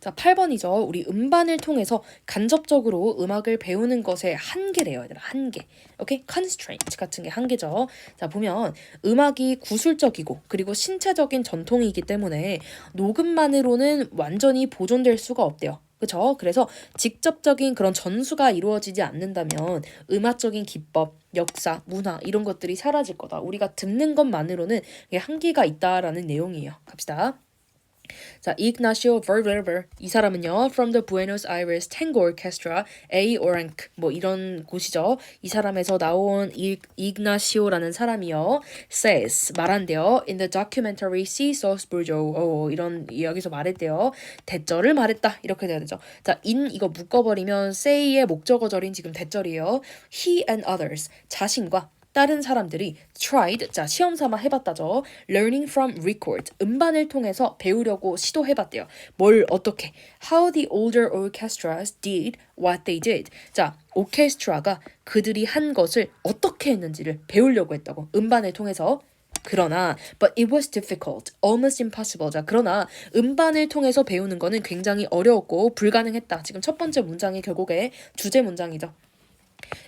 자, 8번이죠. 우리 음반을 통해서 간접적으로 음악을 배우는 것의 한계래요, 얘들아. 한계. 오케이? constraint 같은 게 한계죠. 자, 보면 음악이 구술적이고 그리고 신체적인 전통이기 때문에 녹음만으로는 완전히 보존될 수가 없대요. 그쵸? 그래서 직접적인 그런 전수가 이루어지지 않는다면 음악적인 기법, 역사, 문화 이런 것들이 사라질 거다. 우리가 듣는 것만으로는 한계가 있다라는 내용이에요. 갑시다. 자, Ignacio Verver 이 사람은요 from the Buenos Aires Tango Orchestra A Orange 뭐 이런 곳이죠. 이 사람에서 나온 이, Ignacio라는 사람이요 says 말한대요 in the documentary See Sauce Burjo 어, 이런 여기서 말했대요. 대절을 말했다 이렇게 돼야 되죠. 자, in 이거 묶어버리면 say의 목적어절인 지금 대절이에요. He and others 자신과 다른 사람들이 tried 자 시험 삼아 해봤다죠. learning from record 음반을 통해서 배우려고 시도해봤대요. 뭘 어떻게 how the older orchestras did what they did 자 오케스트라가 그들이 한 것을 어떻게 했는지를 배우려고 했다고 음반을 통해서 그러나 but it was difficult, almost impossible. 자, 그러나 음반을 통해서 배우는 거는 굉장히 어려웠고 불가능했다. 지금 첫 번째 문장이 결국에 주제 문장이죠.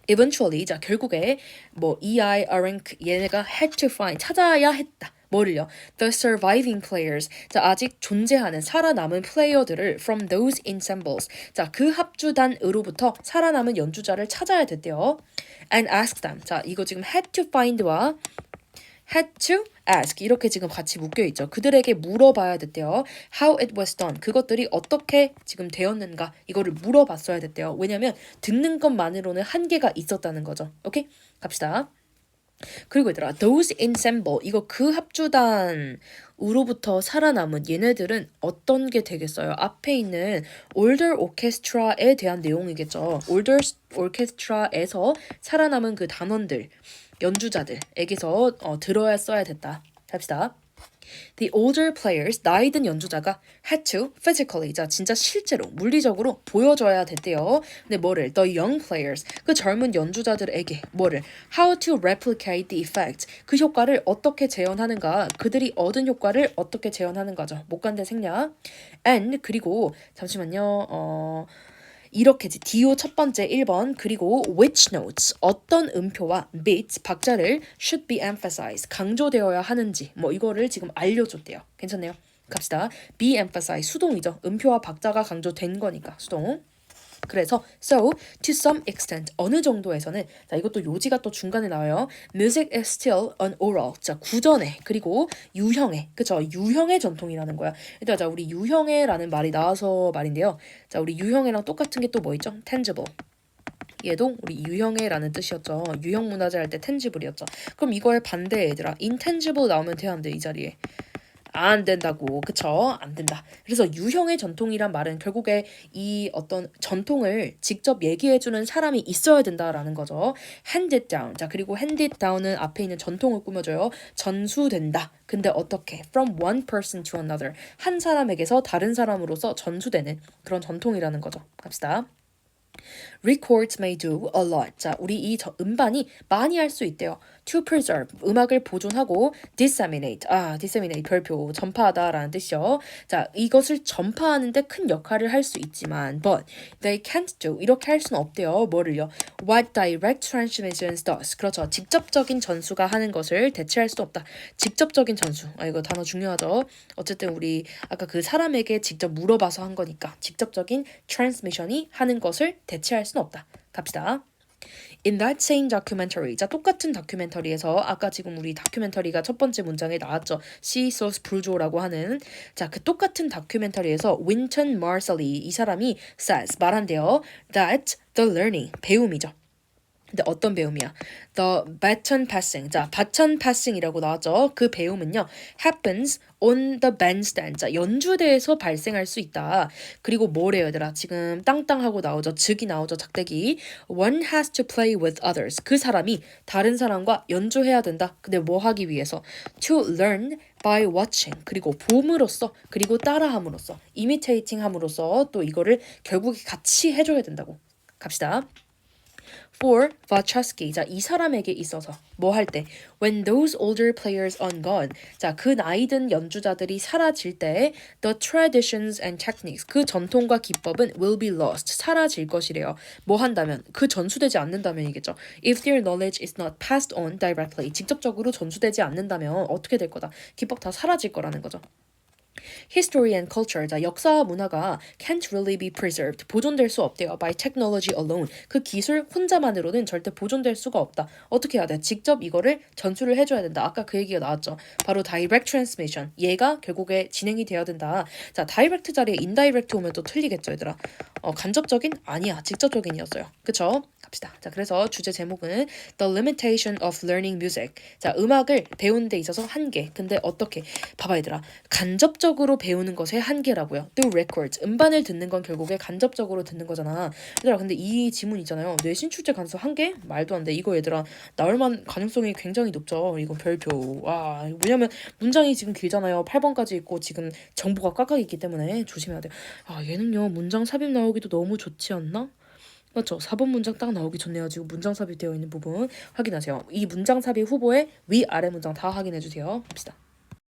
Eventually 자 결국에 뭐 EI, RNC 얘네가 had to find 찾아야 했다. 뭐를요? The surviving players. 자, 아직 존재하는 살아남은 플레이어들을 from those ensembles. 자, 그 합주단으로부터 살아남은 연주자를 찾아야 됐대요. And ask them. 자, 이거 지금 had to find와 had to ask 이렇게 지금 같이 묶여 있죠. 그들에게 물어봐야 됐대요. How it was done. 그것들이 어떻게 지금 되었는가 이거를 물어봤어야 됐대요. 왜냐면 듣는 것만으로는 한계가 있었다는 거죠. 오케이? 갑시다. 그리고 얘들아, those ensemble 이거 그 합주단으로부터 살아남은 얘네들은 어떤 게 되겠어요? 앞에 있는 older orchestra에 대한 내용이겠죠. older orchestra에서 살아남은 그 단원들, 연주자들에게서 어, 들어야 써야 됐다. 합시다. The older players, 나이 든 연주자가 had to physically, 자 진짜 실제로 물리적으로 보여줘야 됐대요. 근데 뭐를 the young players, 그 젊은 연주자들에게 뭐를 how to replicate the effect, 그 효과를 어떻게 재현하는가, 그들이 얻은 효과를 어떻게 재현하는가죠. 목간대 생략. And 그리고 잠시만요. 어. 이렇게지 디오 첫 번째 1번 그리고 which notes 어떤 음표와 beats 박자를 should be emphasized 강조되어야 하는지 뭐 이거를 지금 알려줬대요. 괜찮네요. 갑시다. be emphasized 수동이죠. 음표와 박자가 강조된 거니까 수동. 그래서 so to some extent 어느 정도에서는 자 이것도 요지가 또 중간에 나와요. Music is still an oral 자 구전의 그리고 유형의 그쵸 유형의 전통이라는 거야. 일단 자 우리 유형의라는 말이 나와서 말인데요. 자 우리 유형의랑 똑같은 게 또 뭐 있죠? tangible. 얘도 우리 유형의라는 뜻이었죠. 유형 문화재 할때 tangible이었죠. 그럼 이거의 반대 얘들아 intangible 나오면 돼야 안돼이 자리에. 안 된다고. 그쵸? 안 된다. 그래서 유형의 전통이란 말은 결국에 이 어떤 전통을 직접 얘기해주는 사람이 있어야 된다라는 거죠. hand it down. 자 그리고 hand it down은 앞에 있는 전통을 꾸며줘요. 전수된다. 근데 어떻게? from one person to another. 한 사람에게서 다른 사람으로서 전수되는 그런 전통이라는 거죠. 갑시다 Records may do a lot. 자, 우리 이 저, 음반이 많이 할 수 있대요. To preserve, 음악을 보존하고 disseminate, 아, disseminate 별표, 전파하다라는 뜻이요. 자, 이것을 전파하는데 큰 역할을 할 수 있지만, but they can't do, 이렇게 할 수는 없대요. 뭐를요? What direct transmissions does. 그렇죠. 직접적인 전수가 하는 것을 대체할 수 없다. 직접적인 전수. 아, 이거 단어 중요하죠. 어쨌든 우리 아까 그 사람에게 직접 물어봐서 한 거니까 직접적인 transmission이 하는 것을 대체할 수는 없다. 갑시다. In that same documentary. 자, 똑같은 다큐멘터리에서 아까 지금 우리 다큐멘터리가 첫 번째 문장에 나왔죠. She saws Brujo라고 하는 자, 그 똑같은 다큐멘터리에서 Winton Marsalis 이 사람이 says 말한대요. That the learning 배움이죠. 근데 어떤 배움이야? The baton passing. 자, 바ton passing이라고 나왔죠. 그 배움은요. happens on the bandstand. 자, 연주대에서 발생할 수 있다. 그리고 뭐래요, 얘들아? 지금 땅땅하고 나오죠. 즉이 나오죠. 작대기. One has to play with others. 그 사람이 다른 사람과 연주해야 된다. 근데 뭐 하기 위해서? To learn by watching. 그리고 봄으로써 그리고 따라함으로써 imitating 함으로써 또 이거를 결국에 같이 해줘야 된다고. 갑시다. For Vachaski. 자, 이 사람에게 있어서 뭐 할 때? When those older players are gone. 자, 그 나이든 연주자들이 사라질 때 the traditions and techniques. 그 전통과 기법은 will be lost. 사라질 것이래요. 뭐 한다면? 그 전수되지 않는다면이겠죠. If their knowledge is not passed on directly. 직접적으로 전수되지 않는다면 어떻게 될 거다? 기법 다 사라질 거라는 거죠. History and culture, 자 역사와 문화가 can't really be preserved, 보존될 수 없대요. By technology alone, 그 기술 혼자만으로는 절대 보존될 수가 없다. 어떻게 해야 돼? 직접 이거를 전수를 해줘야 된다. 아까 그 얘기가 나왔죠. 바로 direct transmission, 얘가 결국에 진행이 돼야 된다. 자, direct 자리에 indirect 오면 또 틀리겠죠, 얘들아. 어, 간접적인 아니야, 직접적인이었어요. 그쵸? 갑시다. 자, 그래서 주제 제목은 The Limitation of Learning Music. 자, 음악을 배우는 데 있어서 한계. 근데 어떻게? 봐봐, 얘들아. 간접적 으로 배우는 것의 한계라고요. Through records. 음반을 듣는 건 결국에 간접적으로 듣는 거잖아. 얘들아, 근데 이 지문 있잖아요. 뇌신 출제 가능성 한계? 말도 안 돼. 이거 얘들아, 나올 만 가능성이 굉장히 높죠. 이거 별표. 와, 왜냐면 문장이 지금 길잖아요. 8번까지 있고 지금 정보가 꽉꽉 있기 때문에 조심해야 돼. 아, 얘는요. 문장 삽입 나오기도 너무 좋지 않나? 맞죠? 4번 문장 딱 나오기 좋네요. 지금 문장 삽입되어 있는 부분 확인하세요. 이 문장 삽입 후보에 위 아래 문장 다 확인해 주세요. 봅시다.